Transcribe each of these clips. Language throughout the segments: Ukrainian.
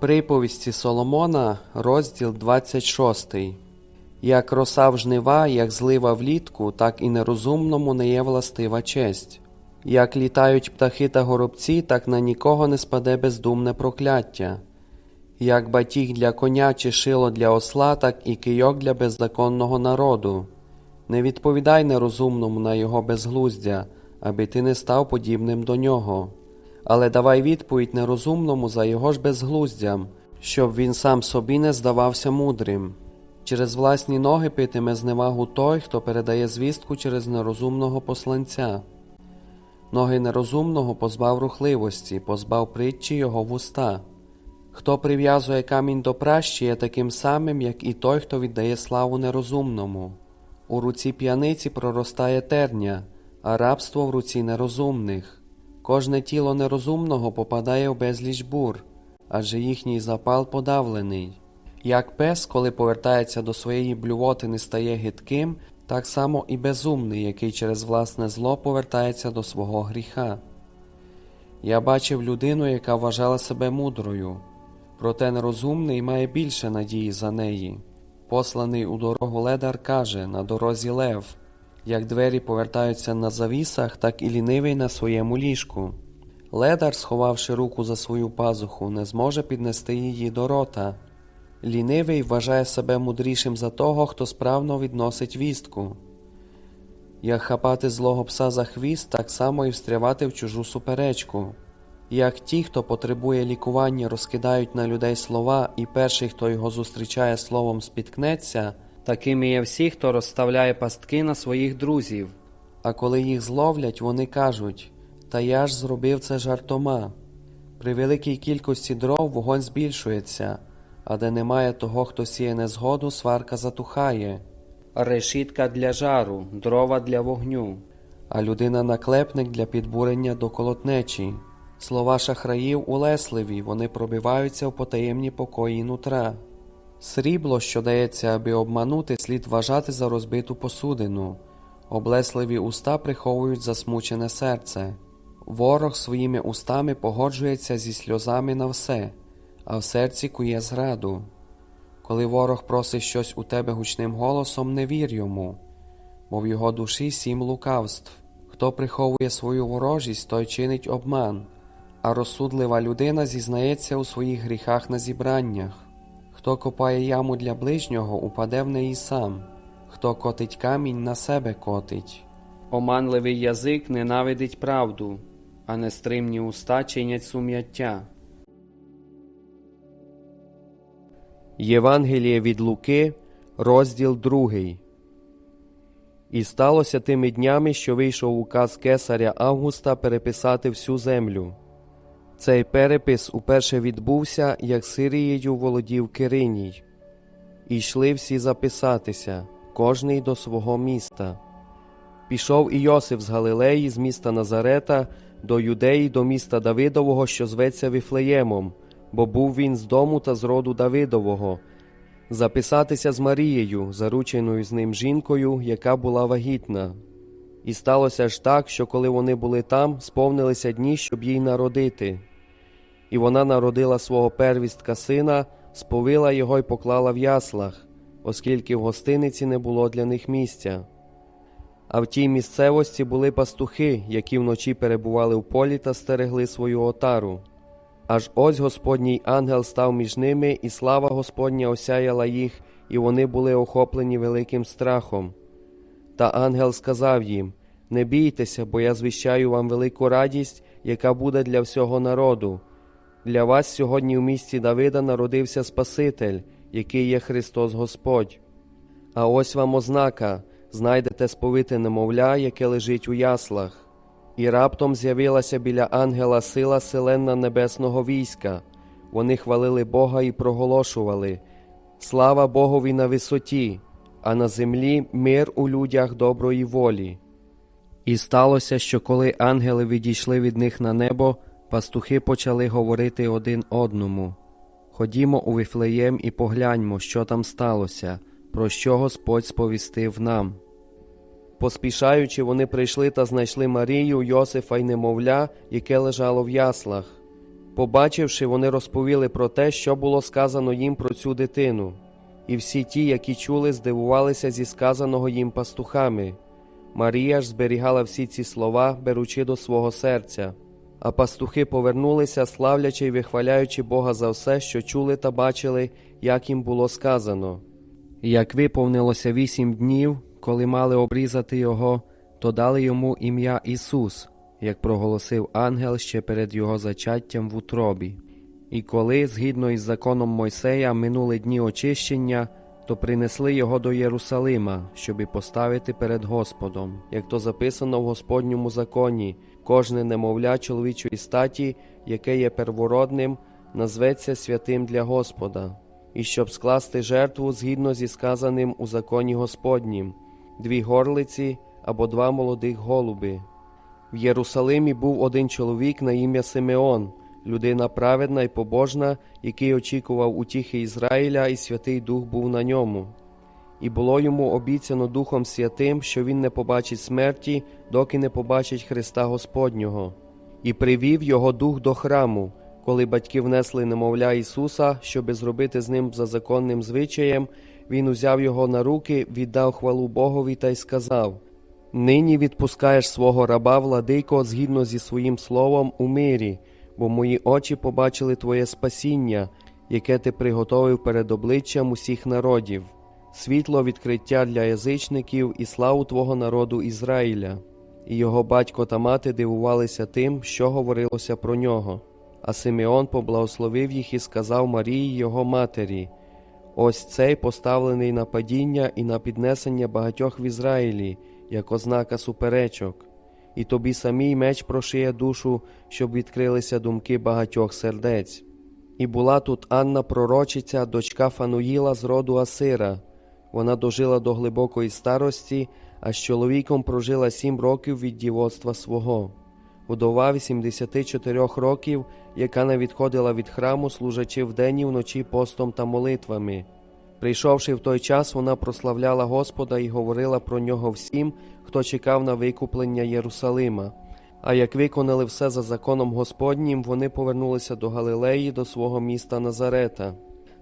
Приповісті Соломона, розділ 26. Як роса в жнива, як злива влітку, так і нерозумному не є властива честь. Як літають птахи та горобці, так на нікого не спаде бездумне прокляття. Як батіг для коня чи шило для осла, так і кийок для беззаконного народу. Не відповідай нерозумному на його безглуздя, аби ти не став подібним до нього. Але давай відповідь нерозумному за його ж безглуздям, щоб він сам собі не здавався мудрим. Через власні ноги питиме зневагу той, хто передає звістку через нерозумного посланця. Ноги нерозумного позбав рухливості, позбав притчі його вуста. Хто прив'язує камінь до пращі, є таким самим, як і той, хто віддає славу нерозумному. У руці п'яниці проростає терня, а рабство в руці нерозумних. Кожне тіло нерозумного попадає в безліч бур, адже їхній запал подавлений. Як пес, коли повертається до своєї блювотини, стає гидким, так само і безумний, який через власне зло повертається до свого гріха. Я бачив людину, яка вважала себе мудрою, проте нерозумний має більше надії за неї. Посланий у дорогу ледар каже на дорозі лев, як двері повертаються на завісах, так і лінивий на своєму ліжку. Ледар, сховавши руку за свою пазуху, не зможе піднести її до рота. Лінивий вважає себе мудрішим за того, хто справно відносить вістку. Як хапати злого пса за хвіст, так само і встрявати в чужу суперечку. Як ті, хто потребує лікування, розкидають на людей слова, і перший, хто його зустрічає словом, спіткнеться, такими є всі, хто розставляє пастки на своїх друзів. А коли їх зловлять, вони кажуть Та я ж зробив це жартома. При великій кількості дров вогонь збільшується, а де немає того, хто сіє незгоду, сварка затухає. Решітка для жару, дрова для вогню, а людина наклепник для підбурення до колотнечі. Слова шахраїв улесливі, вони пробиваються в потаємні покої нутра. Срібло, що дається, аби обманути, слід вважати за розбиту посудину. Облесливі уста приховують засмучене серце. Ворог своїми устами погоджується зі сльозами на все, а в серці кує зраду. Коли ворог просить щось у тебе гучним голосом, не вір йому, бо в його душі сім лукавств. Хто приховує свою ворожість, той чинить обман, а розсудлива людина зізнається у своїх гріхах на зібраннях. Хто копає яму для ближнього, упаде в неї сам, хто котить камінь, на себе котить. Оманливий язик ненавидить правду, а нестримні уста чинять сум'яття. Євангеліє від Луки, розділ 2. І сталося тими днями, що вийшов указ кесаря Августа переписати всю землю. Цей перепис уперше відбувся, як Сирією володів Кириній. І йшли всі записатися, кожний до свого міста. Пішов і Йосиф з Галилеї, з міста Назарета, до Юдеї, до міста Давидового, що зветься Віфлеємом, бо був він з дому та з роду Давидового, записатися з Марією, зарученою з ним жінкою, яка була вагітна. І сталося ж так, що коли вони були там, сповнилися дні, щоб їй народити. І вона народила свого первістка сина, сповила його й поклала в яслах, оскільки в гостиниці не було для них місця. А в тій місцевості були пастухи, які вночі перебували в полі та стерегли свою отару. Аж ось Господній ангел став між ними, і слава Господня осяяла їх, і вони були охоплені великим страхом. Та ангел сказав їм: Не бійтеся, бо я звіщаю вам велику радість, яка буде для всього народу. Для вас сьогодні в місті Давида народився Спаситель, який є Христос Господь. А ось вам ознака знайдете сповите немовля, яке лежить у яслах. І раптом з'явилася біля ангела сила селенна небесного війська. Вони хвалили Бога і проголошували Слава Богові на висоті, а на землі мир у людях доброї волі. І сталося, що коли ангели відійшли від них на небо, пастухи почали говорити один одному Ходімо у Віфлеєм і погляньмо, що там сталося, про що Господь сповістив нам. Поспішаючи, вони прийшли та знайшли Марію, Йосифа й немовля, яке лежало в яслах. Побачивши, вони розповіли про те, що було сказано їм про цю дитину. І всі ті, які чули, здивувалися зі сказаного їм пастухами. Марія ж зберігала всі ці слова, беручи до свого серця. А пастухи повернулися, славлячи й вихваляючи Бога за все, що чули та бачили, як їм було сказано. Як виповнилося вісім днів, коли мали обрізати його, то дали йому ім'я Ісус, як проголосив ангел ще перед його зачаттям в утробі. І коли, згідно із законом Мойсея, минули дні очищення, то принесли його до Єрусалима, щоби поставити перед Господом, як то записано в Господньому законі, кожне немовля чоловічої статі, яке є первородним, назветься святим для Господа, і щоб скласти жертву згідно зі сказаним у законі Господнім, дві горлиці або два молодих голуби. В Єрусалимі був один чоловік на ім'я Симеон, людина праведна і побожна, який очікував утіхи Ізраїля, і Святий Дух був на ньому. І було йому обіцяно Духом Святим, що він не побачить смерті, доки не побачить Христа Господнього, і привів його дух до храму, коли батьки внесли немовля Ісуса, щоби зробити з ним за законним звичаєм, він узяв його на руки, віддав хвалу Богові та й сказав: Нині відпускаєш свого раба, владико, згідно зі своїм словом у мирі, бо мої очі побачили Твоє спасіння, яке ти приготовив перед обличчям усіх народів, світло відкриття для язичників і славу Твого народу Ізраїля. І його батько та мати дивувалися тим, що говорилося про нього. А Симеон поблагословив їх і сказав Марії, його матері: Ось цей поставлений на падіння і на піднесення багатьох в Ізраїлі, як ознака суперечок, і тобі самій меч прошиє душу, щоб відкрилися думки багатьох сердець. І була тут Анна пророчиця, дочка Фануїла з роду Асира. Вона дожила до глибокої старості, а з чоловіком прожила сім років від дівоцтва свого. Вдова 84 років, яка не відходила від храму, служачи вдень і вночі постом та молитвами. Прийшовши в той час, вона прославляла Господа і говорила про нього всім, хто чекав на викуплення Єрусалима. А як виконали все за законом Господнім, вони повернулися до Галилеї, до свого міста Назарета.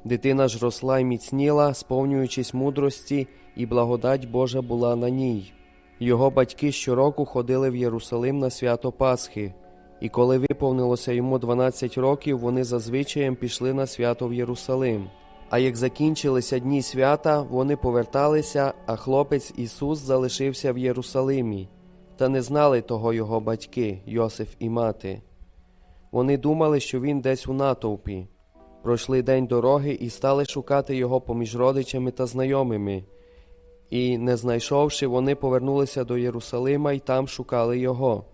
Дитина ж росла й міцніла, сповнюючись мудрості, і благодать Божа була на ній. Його батьки щороку ходили в Єрусалим на свято Пасхи, і коли виповнилося йому 12 років, вони зазвичаєм пішли на свято в Єрусалим. А як закінчилися дні свята, вони поверталися, а хлопець Ісус залишився в Єрусалимі, та не знали того його батьки, Йосиф і мати. Вони думали, що він десь у натовпі. Пройшли день дороги і стали шукати його поміж родичами та знайомими. І, не знайшовши, вони повернулися до Єрусалима і там шукали його.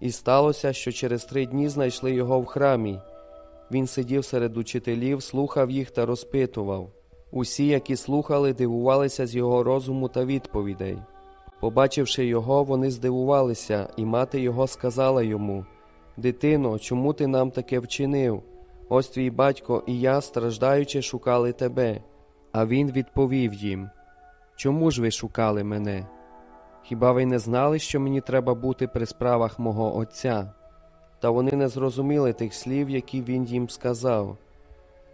І сталося, що через три дні знайшли його в храмі. Він сидів серед учителів, слухав їх та розпитував. Усі, які слухали, дивувалися з його розуму та відповідей. Побачивши його, вони здивувалися, і мати його сказала йому: Дитино, чому ти нам таке вчинив? Ось твій батько і я, страждаючи, шукали тебе. А він відповів їм: Чому ж ви шукали мене? Хіба ви не знали, що мені треба бути при справах мого Отця? Та вони не зрозуміли тих слів, які він їм сказав.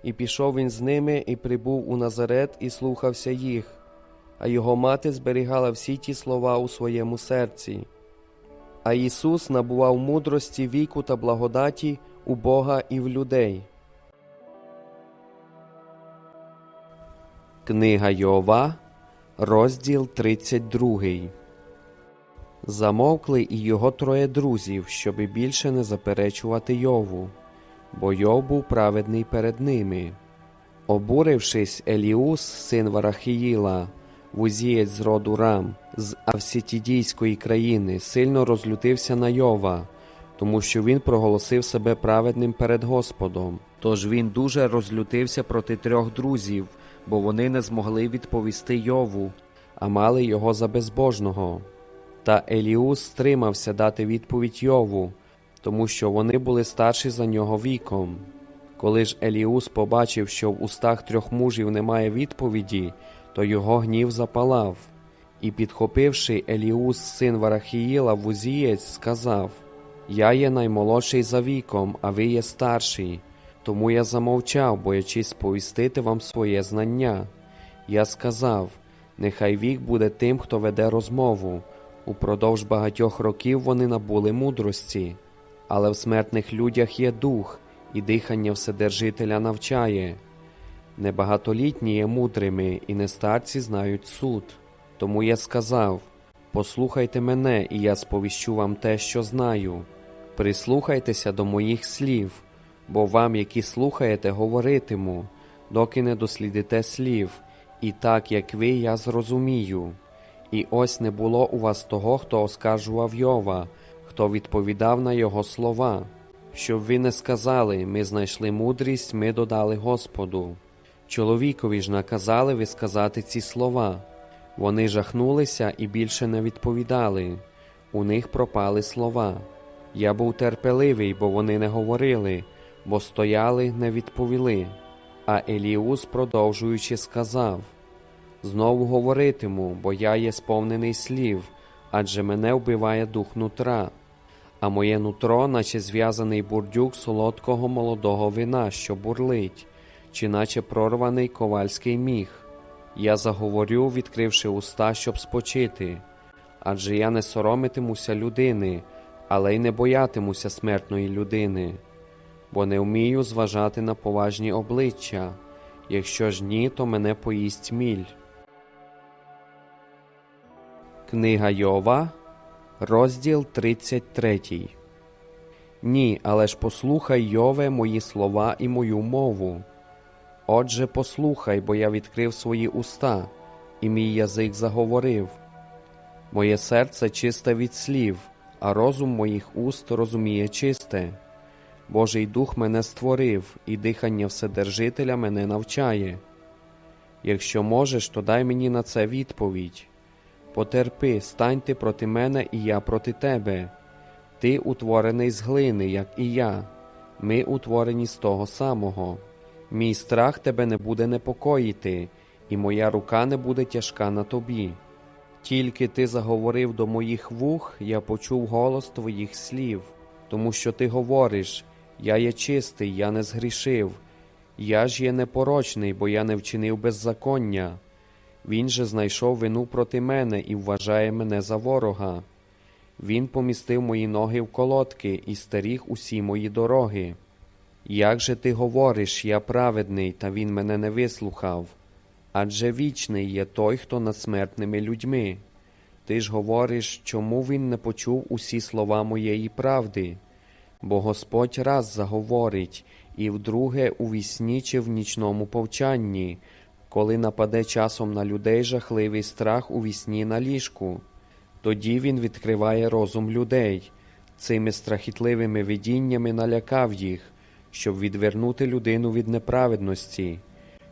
І пішов він з ними і прибув у Назарет і слухався їх, а його мати зберігала всі ті слова у своєму серці. А Ісус набував мудрості віку та благодаті у Бога і в людей. Книга Йова, розділ 32 Замовкли і його троє друзів, щоби більше не заперечувати Йову, бо Йов був праведний перед ними. Обурившись, Еліус, син Варахіїла, вузієць з роду Рам, з Авсітідійської країни, сильно розлютився на Йова, тому що він проголосив себе праведним перед Господом. Тож він дуже розлютився проти трьох друзів, бо вони не змогли відповісти Йову, а мали його за безбожного. Та Еліус стримався дати відповідь Йову, тому що вони були старші за нього віком. Коли ж Еліус побачив, що в устах трьох мужів немає відповіді, то його гнів запалав. І, підхопивши Еліус, син Варахіїла, вузієць, сказав: Я є наймолодший за віком, а ви є старший. Тому я замовчав, боячись сповістити вам своє знання. Я сказав: нехай вік буде тим, хто веде розмову. Упродовж багатьох років вони набули мудрості, але в смертних людях є дух, і дихання Вседержителя навчає. Небагатолітні є мудрими, і не старці знають суд. Тому я сказав: Послухайте мене, і я сповіщу вам те, що знаю. Прислухайтеся до моїх слів, бо вам, які слухаєте, говоритиму, доки не дослідите слів, і так, як ви, я зрозумію. І ось не було у вас того, хто оскаржував Йова, хто відповідав на його слова. Щоб ви не сказали, ми знайшли мудрість, ми додали Господу. Чоловікові ж наказали ви сказати ці слова. Вони жахнулися і більше не відповідали. У них пропали слова. Я був терпеливий, бо вони не говорили, бо стояли, не відповіли. А Еліус, продовжуючи, сказав: Знову говоритиму, бо я є сповнений слів, адже мене вбиває дух нутра, а моє нутро, наче зв'язаний бурдюк солодкого молодого вина, що бурлить, чи наче прорваний ковальський міг. Я заговорю, відкривши уста, щоб спочити, адже я не соромитимуся людини, але й не боятимуся смертної людини, бо не вмію зважати на поважні обличчя. Якщо ж ні, то мене поїсть міль. Книга Йова, розділ 33. Ні, але ж послухай, Йове, мої слова і мою мову. Отже, послухай, бо я відкрив свої уста, і мій язик заговорив. Моє серце чисте від слів, а розум моїх уст розуміє чисте. Божий дух мене створив, і дихання Вседержителя мене навчає. Якщо можеш, то дай мені на це відповідь. Потерпи, стань ти проти мене, і я проти тебе. Ти утворений з глини, як і я, ми утворені з того самого. Мій страх тебе не буде непокоїти, і моя рука не буде тяжка на тобі. Тільки ти заговорив до моїх вух, я почув голос твоїх слів, тому що ти говориш: Я є чистий, я не згрішив, я ж є непорочний, бо я не вчинив беззаконня. Він же знайшов вину проти мене і вважає мене за ворога. Він помістив мої ноги в колодки і стеріг усі мої дороги. Як же ти говориш, я праведний, та він мене не вислухав? Адже вічний є той, хто над смертними людьми. Ти ж говориш, чому він не почув усі слова моєї правди? Бо Господь раз заговорить, і вдруге у вісні чи в нічному повчанні, коли нападе часом на людей жахливий страх у вісні на ліжку. Тоді він відкриває розум людей, цими страхітливими видіннями налякав їх, щоб відвернути людину від неправедності.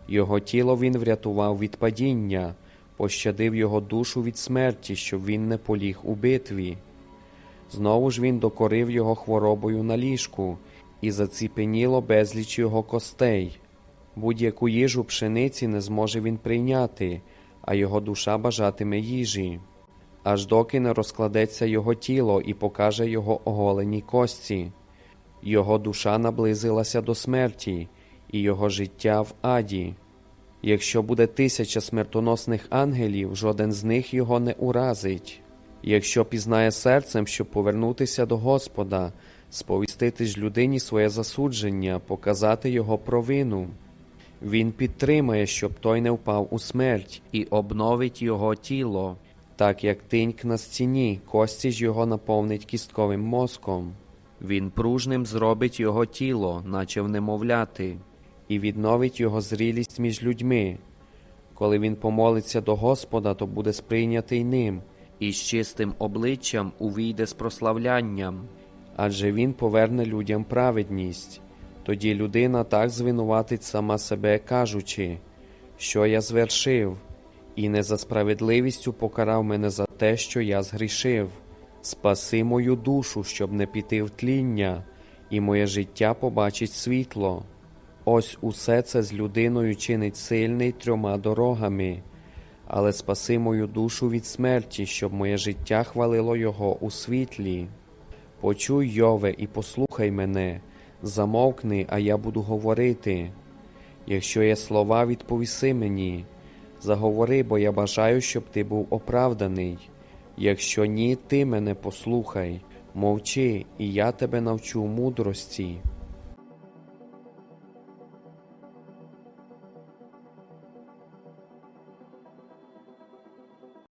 Його тіло він врятував від падіння, пощадив його душу від смерті, щоб він не поліг у битві. Знову ж він докорив його хворобою на ліжку, і заціпеніло безліч його костей. Будь-яку їжу пшениці не зможе він прийняти, а його душа бажатиме їжі, аж доки не розкладеться його тіло і покаже його оголені кості. Його душа наблизилася до смерті, і його життя в аді. Якщо буде тисяча смертоносних ангелів, жоден з них його не уразить. Якщо пізнає серцем, щоб повернутися до Господа, сповістити ж людині своє засудження, показати його провину. Він підтримає, щоб той не впав у смерть, і обновить його тіло, так як тиньк на стіні, кості ж його наповнить кістковим мозком. Він пружним зробить його тіло, наче в немовляти, і відновить його зрілість між людьми. Коли він помолиться до Господа, то буде сприйнятий ним, і з чистим обличчям увійде з прославлянням, адже він поверне людям праведність. Тоді людина так звинуватить сама себе, кажучи, що я звершив, і не за справедливістю покарав мене за те, що я згрішив. Спаси мою душу, щоб не піти в тління, і моє життя побачить світло. Ось усе це з людиною чинить сильний трьома дорогами, але спаси мою душу від смерті, щоб моє життя хвалило його у світлі. Почуй, Йове, і послухай мене, замовкни, а я буду говорити. Якщо є слова, відповіси мені. Заговори, бо я бажаю, щоб ти був оправданий. Якщо ні, ти мене послухай, мовчи, і я тебе навчу мудрості.